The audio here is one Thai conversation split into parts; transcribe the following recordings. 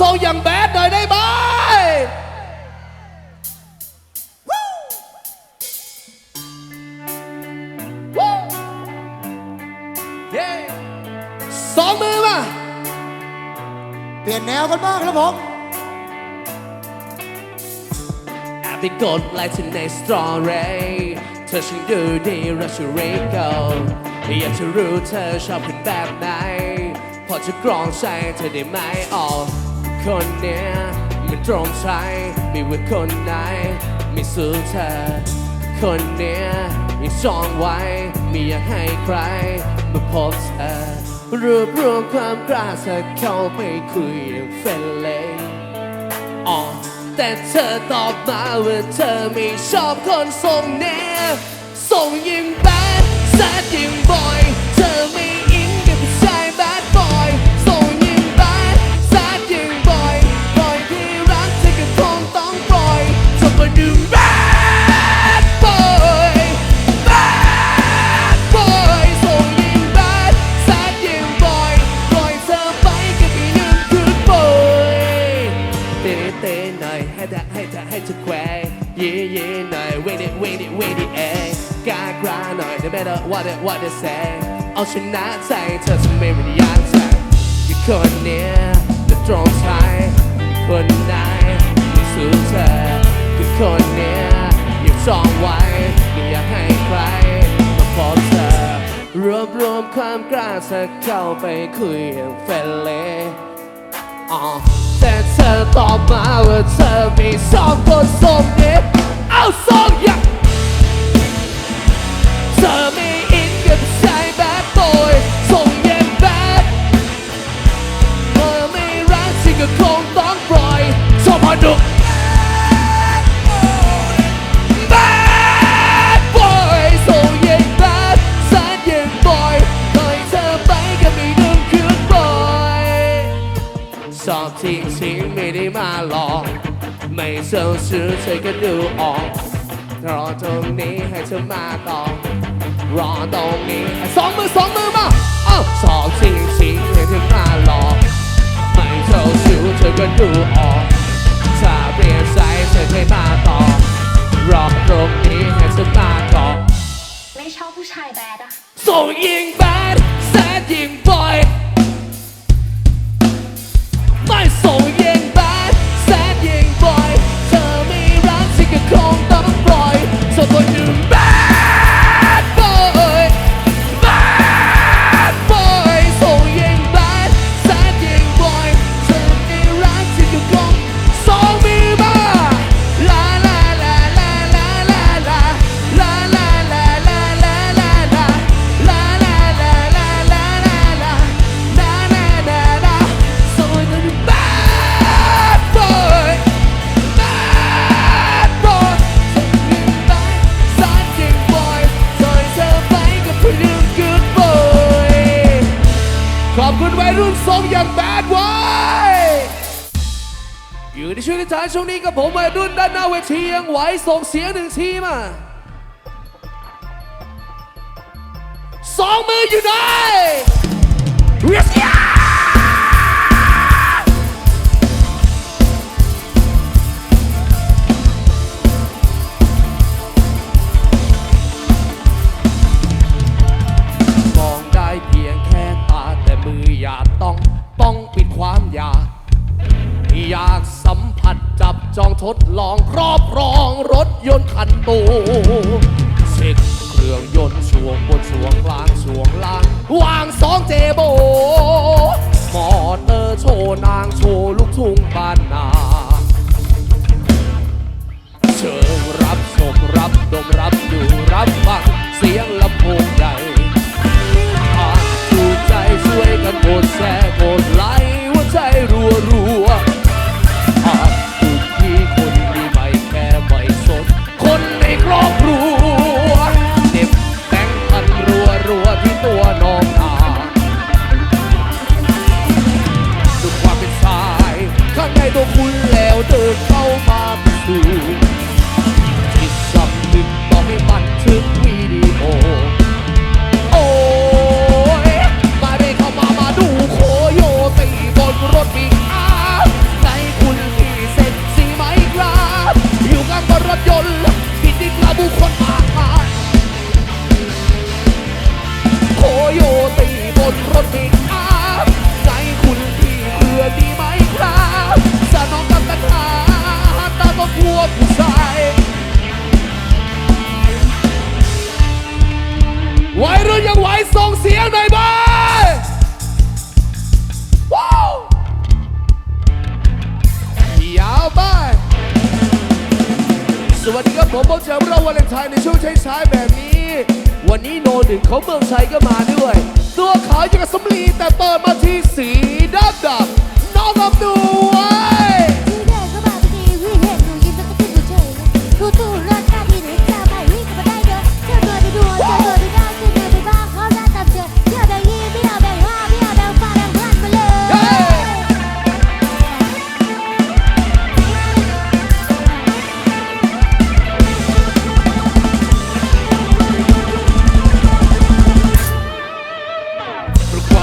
ส่งอย่างแบดหน่อยได้ไหมวู้เย้สองมือมาเปลี่ยนแนวกันบ้างครับผมแอบไปกดไลค์ที่ในสตอรี่เธอช่างดูดีรัชริโกอยากจะรู้เธอชอบคนแบบไหนพอจะกรองใจเธอได้ไหมอ๋อ คนเนี้ยมันตรงใจไม่ว่าคนไหนไม่สู้เธอ คนเนี้ยยังจองไว้ไม่อยากให้ใครมาพบเธอรวบรวมความกล้าเธอเข้าไปคุยอย่างเฟรนเลยอ๋อแต่เธอตอบมาว่าเธอไม่ชอบคนทรงเนี้ยทรงยิ่งแบดแซดยิ่งบ่อย เธอไม่ น่อย no matter what what say เอาชนะใจเธอทำไมไม่ได้อยากใจอยู่คนเนี้ยจะตรงใช่คนไหนไม่สู้เธอคือคนเนี้ยยังจองไว้ไม่อยากให้ใครมาพบเธอรวบรวมความกล้าเธอเข้าไปคุยอย่างเฟรนเลยอ๋อแต่เธอตอบมาว่าเธอไม่ชอบคนทรงนี้เอาทรงอย่าง 尽情迷你马龙，每首诗吹个怒哦，我懂你还是马龙，我懂你还双มือสองมือมาอ้าวสองสิ่งสิ่งไม่ถึงมาหลอกไม่เจ้าชู้เธอก็ดูออกถ้าเรียนใจเธอให้มาต่อรอตรงนี้ให้ฉันมาต่อไม่ชอบผู้ชายแบดอะส่งยิง อบคุณวัยรุ่นทรงอย่างแบดไว้ อยู่ในช่วงที่ท้ายช่วงนี้กับผมวัยรุ่นด้านหน้าเวทียังไหวส่งเสียงหนึ่งทีมาสองมืออยู่ไหนเรี จองทดลองครอบครองรถยนต์คันโตเช็คเครื่องยนต์ช่วงบนช่วงกลางช่วงล่าง วางสองเจโบ มอเตอร์โชว์นางโชว์ลูกทุ่งบ้านนา เดินเข้ามาพิสูจน์จิตสำนึกต้องให้บันทึกวิดีโอ โอ้ย มาเด้เข้ามามาดูโคโยตีบนรถบิ๊กอ สวัสดีครับผมผมจะเราวันเลนไทน์ในช่วงใช้ๆแบบนี้ วันนี้โนหนึ่งเขาเมืองชัยก็มาด้วย ตัวขาวอย่างกับสมลีแต่เปิดมาที่สีดำดำน้องกับดู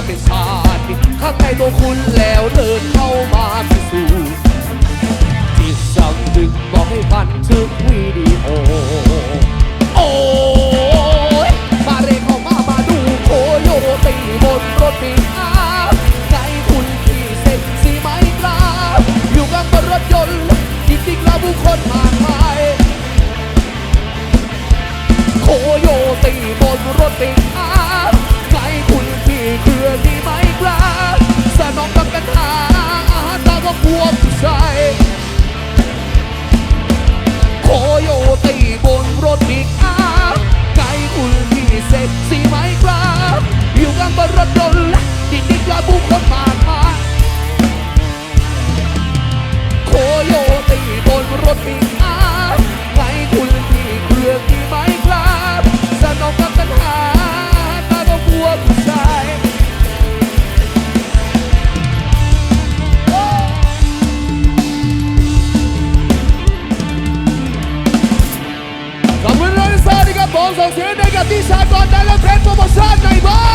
เป็นชาติข้างในตัวคุณแล้วเดินเข้ามาพิสูจน์จิตสำนึกบอกให้บันทึกวิดีโอโอ้ อยู่กันบรถยนต์ดิดิกลาบุคคลมากมาโคโยตีบนรถติดอาใจคุณที่เครื่อดีไหมครับสนองกับกันหาตามว่าพวผู้ชายขอบคุณเลยสวัสดีครับผมส่งเสียงให้กับที่ชากรได้และเพชรโปรโมชั่นหน่อยบาย